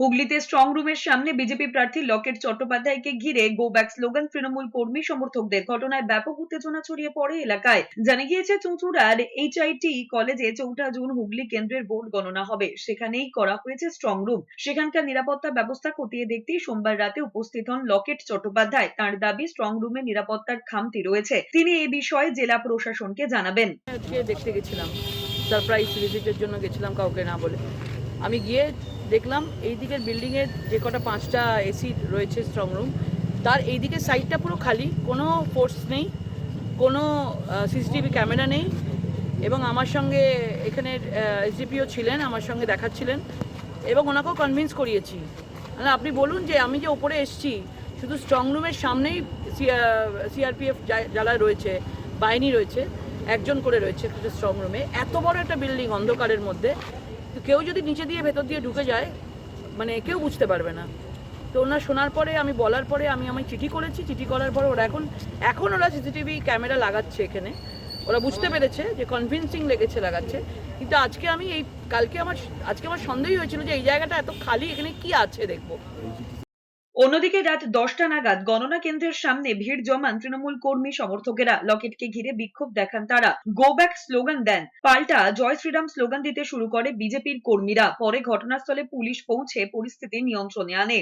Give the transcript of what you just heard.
হুগলিতে স্ট্রং রুমের সামনে বিজেপি প্রার্থী লকেট চট্টোপাধ্যায়কে ঘিরে গো ব্যাক স্লোগান তৃণমূল কর্মী সমর্থকদের ঘটনায় ব্যাপক উত্তেজনা ছড়িয়ে পড়ে এলাকায়। জানা গিয়েছে, চুঁচুড়ার এইচআইটি কলেজে চৌঠা জুন হুগলি কেন্দ্রের ভোট গণনা হবে। সেখানেই করা হয়েছে স্ট্রং রুম সেখানকার নিরাপত্তা ব্যবস্থা খতিয়ে দেখতেই সোমবার রাতে উপস্থিত হন লকেট চট্টোপাধ্যায়। তার দাবি স্ট্রং রুমে নিরাপত্তার খামতি রয়েছে। তিনি এই বিষয়ে জেলা প্রশাসনকে জানাবেন। দেখতে গেছিলাম। সারপ্রাইজ ভিজিটের জন্য গেছিলাম কাউকে না বলে। আমি গিয়ে দেখলাম এই দিকের বিল্ডিংয়ের যে কটা পাঁচটা এসি রয়েছে স্ট্রং রুম তার এই দিকের সাইডটা পুরো খালি, কোনো ফোর্স নেই, কোনো সিসিটিভি ক্যামেরা নেই এবং আমার সঙ্গে এখানে এসডিপিও ছিলেন, আমার সঙ্গে দেখাচ্ছিলেন এবং ওনাকেও কনভিন্স করিয়েছি। মানে আপনি বলুন যে আমি যে ওপরে এসছি, শুধু স্ট্রং রুমের সামনেই সিআরপিএফ যারা রয়েছে, বাহিনী রয়েছে, একজন করে রয়েছে স্ট্রং রুমে এত বড় একটা বিল্ডিং অন্ধকারের মধ্যে কেউ যদি নিচে দিয়ে ভেতর দিয়ে ঢুকে যায় মানে কেউ বুঝতে পারবে না। তো ওনার শোনার পরে, আমি বলার পরে, আমি আমি চিঠি করেছি। চিঠি করার পর ওরা এখন এখন ওরা সিসিটিভি ক্যামেরা লাগাচ্ছে এখানে। ওরা বুঝতে পেরেছে যে কনভিনসিং লেগেছে, লাগাচ্ছে। কিন্তু আজকে আমি এই, কালকে আমার, আজকে আমার সন্দেহই হয়েছিল যে এই জায়গাটা এত খালি, এখানে কি আছে দেখব? অন্যদিকে রাত দশটা নাগাদ গণনা কেন্দ্রের সামনে ভিড় জমান তৃণমূল কর্মী সমর্থকেরা লকেটকে ঘিরে বিক্ষোভ দেখান তারা গো ব্যাক স্লোগান দেন পাল্টা জয় শ্রীরাম স্লোগান দিতে শুরু করে বিজেপির কর্মীরা পরে ঘটনাস্থলে পুলিশ পৌঁছে পরিস্থিতি নিয়ন্ত্রণে আনে